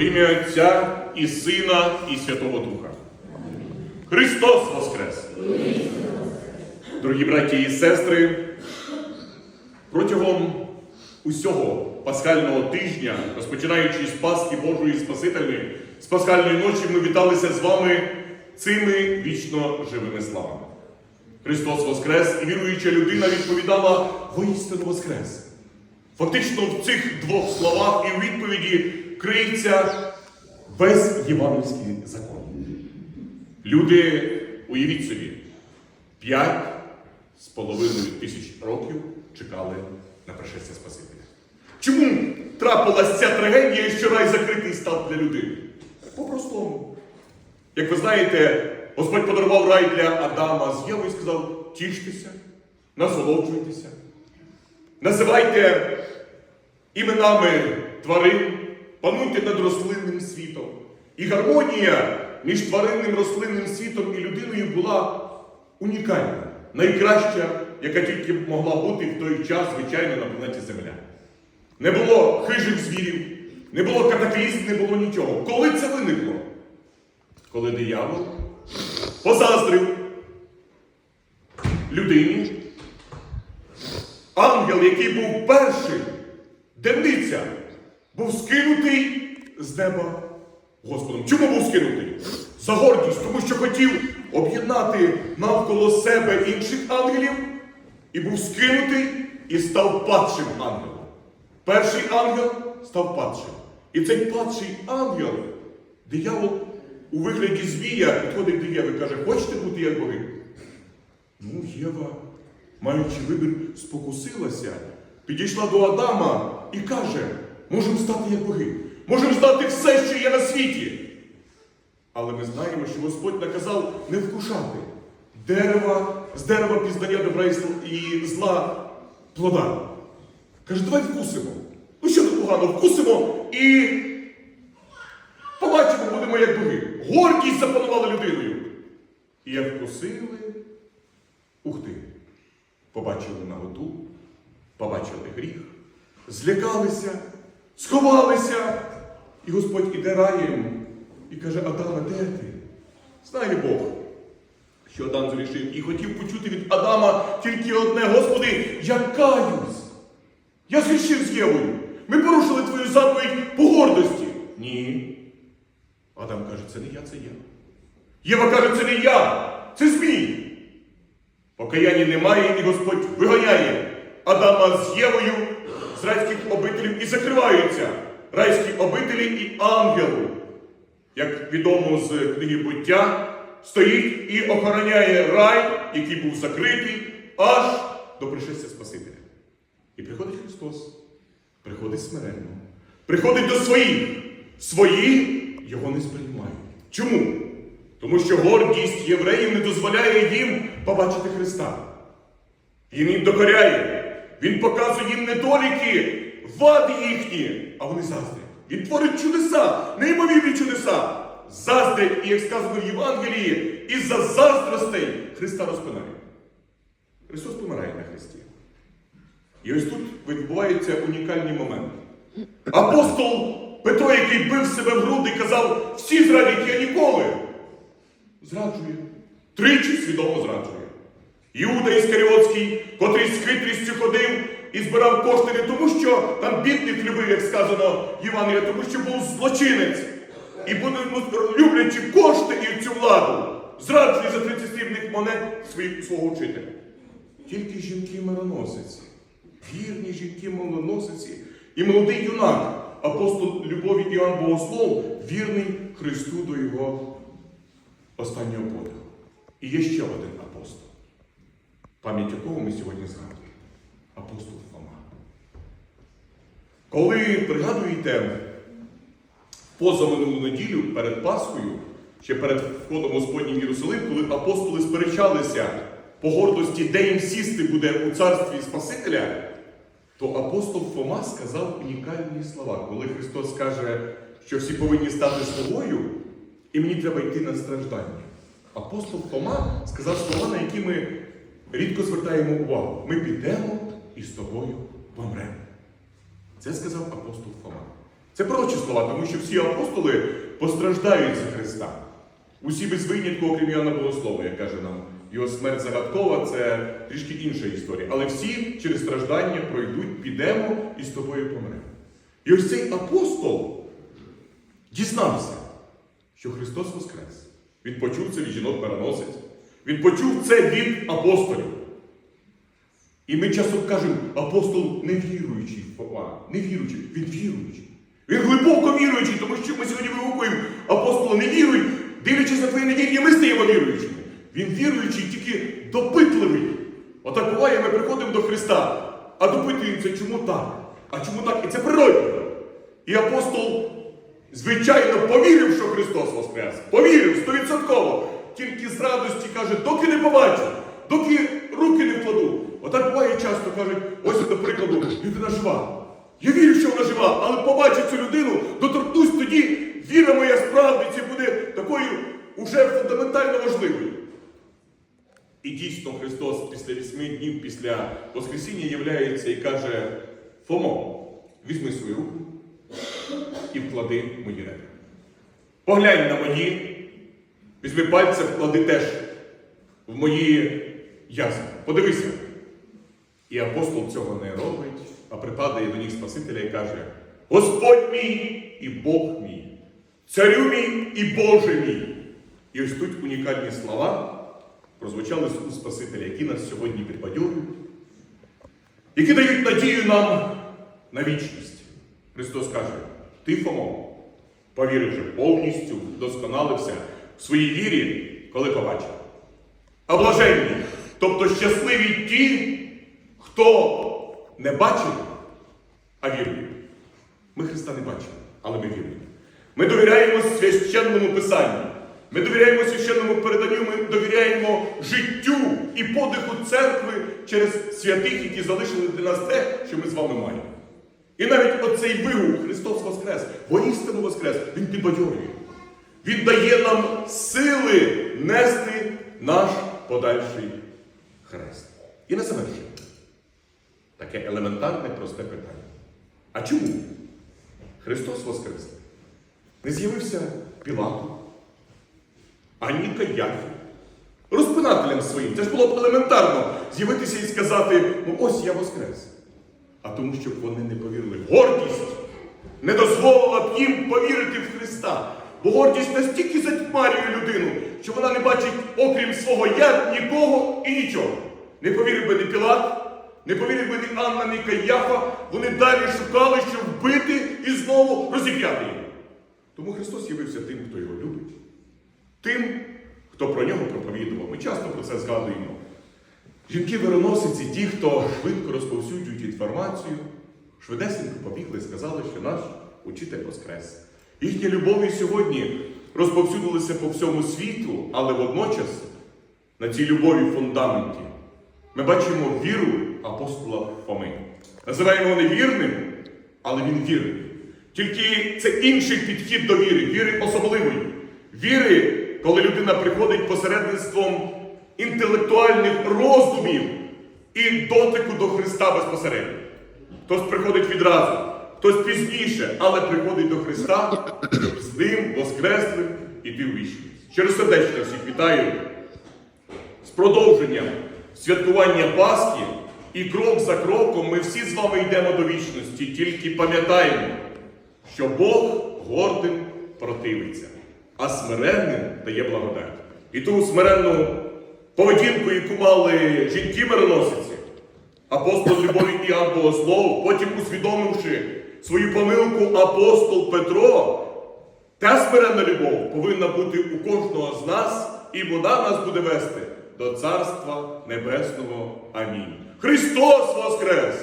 Во ім'я Отця і Сина, і Святого Духа. Христос Воскрес! Дорогі браті і сестри, протягом усього пасхального тижня, розпочинаючи з Пасхи Божої Спасительної, з пасхальної ночі, ми віталися з вами цими вічно живими славами. Христос Воскрес, і віруюча людина відповідала воістину Воскрес. Фактично в цих двох словах і в відповіді криється весь євангельський закон. Люди, уявіть собі, п'ять з половиною тисяч років чекали на пришестя Спасителя. Чому трапилася ця трагедія, що рай закритий став для людини? По-простому. Як ви знаєте, Господь подарував рай для Адама з Євою і сказав: тіштеся, насолоджуйтеся, називайте іменами тварин, пануйте над рослинним світом. І гармонія між тваринним рослинним світом і людиною була унікальна, найкраща, яка тільки могла бути в той час, звичайно, на планеті Земля. Не було хижих звірів, не було катаклізм, не було нічого. Коли це виникло? Коли диявол позаздрив людині, ангел, який був перший, дивниця, був скинутий з неба Господом. Чому був скинутий? За гордість, тому що хотів об'єднати навколо себе інших ангелів і був скинутий і став падшим ангелом. Перший ангел став падшим. І цей падший ангел, диявол у вигляді звія підходить до Єви і каже, хочете бути як боги? Ну, Єва, маючи вибір, спокусилася, підійшла до Адама і каже, можемо стати як боги, можемо знати все, що є на світі. Але ми знаємо, що Господь наказав не вкушати дерева, з дерева пізнання добра і зла плода. Каже, давай вкусимо. Ну що тут погано, вкусимо і побачимо, будемо як боги. Гордість запанувала людиною. І як вкусили, ух ти, побачили наготу, побачили гріх, злякалися, сховалися. І Господь іде раєм і каже, Адаме, де ти? Знає Бог, що Адам зрішив і хотів почути від Адама тільки одне, Господи, я каюсь. Я зрішив з Євою. Ми порушили твою заповідь по гордості. Ні. Адам каже, це не я, це я. Єва каже, це не я, це Змій. Покаяння немає, і Господь виганяє Адама з Євою з райських обителів і закриваються райські обителі і ангелу. Як відомо з книги буття, стоїть і охороняє рай, який був закритий, аж до пришестя Спасителя. І приходить Христос, приходить смиренно, приходить до своїх. Свої його не сприймають. Чому? Тому що гордість євреїв не дозволяє їм побачити Христа. Він їм докоряє. Він показує їм недоліки, вади їхні, а вони заздрять. Він творить чудеса, неймовірні чудеса. Заздрять, і як сказано в Євангелії, із-за заздростей Христа розпинає. Христос помирає на Христі. І ось тут відбувається унікальний момент. Апостол Петро, який бив себе в груди, казав, всі зрадять я ніколи. Зраджує. Тричі свідомо зраджує. Іуда Іскаріотський, котрий з хитрістю ходив і збирав кошти не тому, що там бідних любив, як сказано в Євангелії, тому що був злочинець. І буде, люблячи кошти і цю владу, зраджує за 30 срібних монет свого учителя. Тільки жінки-мироносиці, вірні жінки-мироносиці і молодий юнак, апостол Любові Іоанн Богослов, вірний Христу до його останнього подиху. І є ще один апостол, пам'ять якого ми сьогодні згадуємо. Апостол Фома. Коли пригадуєте позаминулу неділю перед Пасхою, ще перед входом Господнім Єрусалим, коли апостоли сперечалися по гордості, де їм сісти буде у царстві Спасителя, то апостол Фома сказав унікальні слова, коли Христос каже, що всі повинні стати слугою, і мені треба йти на страждання. Апостол Фома сказав слова, на які ми рідко звертаємо увагу. Ми підемо і з тобою помремо. Це сказав апостол Фома. Це пророчі слова, тому що всі апостоли постраждають за Христа. Усі без винятку, окрім Іоанна Богослова, як каже нам, його смерть загадкова це трішки інша історія. Але всі через страждання пройдуть, підемо і з тобою помремо. І ось цей апостол дізнався, що Христос Воскрес. Він почув це від жінок переносить. Він почув це від апостолів. І ми часто кажемо, апостол невіруючий Фома, невіруючий, він віруючий. Він глибоко віруючий, тому що ми сьогодні вигукуємо апостола не віруй, дивлячись на твоє невір'я, ми стаємо віруючими. Він віруючий, тільки допитливий. Отак буває, ми приходимо до Христа, а допитуємося, чому так? А чому так? І це природно. І апостол, звичайно, повірив, що Христос Воскрес. Повірив стовідсотково. Тільки з радості каже, доки не побачу, доки руки не вкладу. Отак буває часто кажуть, ось, до прикладу, людина жива. Я вірю, що вона жива, але побачу цю людину, доторкнусь тоді, віра моя справді буде такою уже фундаментально важливою. І дійсно Христос після вісьми днів після Воскресіння являється і каже: Фомо, візьми свою руку і вклади мої ребра. Поглянь на мої, візьми пальця, вклади теж в мої язви. Подивися. І апостол цього не робить, а припадає до них Спасителя і каже: Господь мій і Бог мій, царю мій і Боже мій. І ось тут унікальні слова прозвучали з уст Спасителя, які нас сьогодні підбадьорюють, які дають надію нам на вічність. Христос каже: Ти, Фомо, повірив вже повністю, досконалився в своїй вірі, коли побачив. А блаженні, тобто щасливі ті, хто не бачив, а вірує. Ми Христа не бачимо, але ми віруємо. Ми довіряємо священному Писанню. Ми довіряємо священному переданню, ми довіряємо життю і подиху церкви через святих, які залишили для нас те, що ми з вами маємо. І навіть оцей вигук Христос Воскрес, воістину Воскрес, Він підбадьорює. Він дає нам сили нести наш подальший хрест. І на завершення. Таке елементарне, просте питання. А чому Христос Воскрес не з'явився Пілату, ані Каяфі, розпинателям своїм? Це ж було б елементарно з'явитися і сказати, ну ось я Воскрес. А тому, щоб вони не повірили. Гордість не дозволила б їм повірити в Христа. Бо гордість настільки затьмарює людину, що вона не бачить, окрім свого я, нікого і нічого. Не повірив би ні Пілат, не повірив би ні Анна, ні Каяфа. Вони далі шукали, щоб вбити і знову розіп'яти його. Тому Христос явився тим, хто його любить, тим, хто про нього проповідував. Ми часто про це згадуємо. Жінки-вироносиці, ті, хто швидко розповсюджують інформацію, швидесенько побігли і сказали, що наш учитель Воскрес. Їхні любові сьогодні розповсюдилися по всьому світу, але водночас на цій любові фундаменті ми бачимо віру апостола Фоми. Називаємо його невірним, але він вірний. Тільки це інший підхід до віри, віри особливої. Віри, коли людина приходить посередництвом інтелектуальних роздумів і дотику до Христа безпосередньо. Хтось приходить відразу, хтось пізніше, але приходить до Христа, щоб з ним воскреслим іти в вічність. Через сердечно всіх вітаю з продовженням святкування Пасхи, і крок за кроком ми всі з вами йдемо до вічності, тільки пам'ятаємо, що Бог гордим противиться, а смиренним дає благодать. І ту смиренну поведінку, яку мали жінки мироносиці, апостол любові Іоанн Богослов, потім усвідомивши свою помилку апостол Петро, та смиренна любов повинна бути у кожного з нас, і вона нас буде вести до Царства Небесного. Амінь. Христос Воскрес!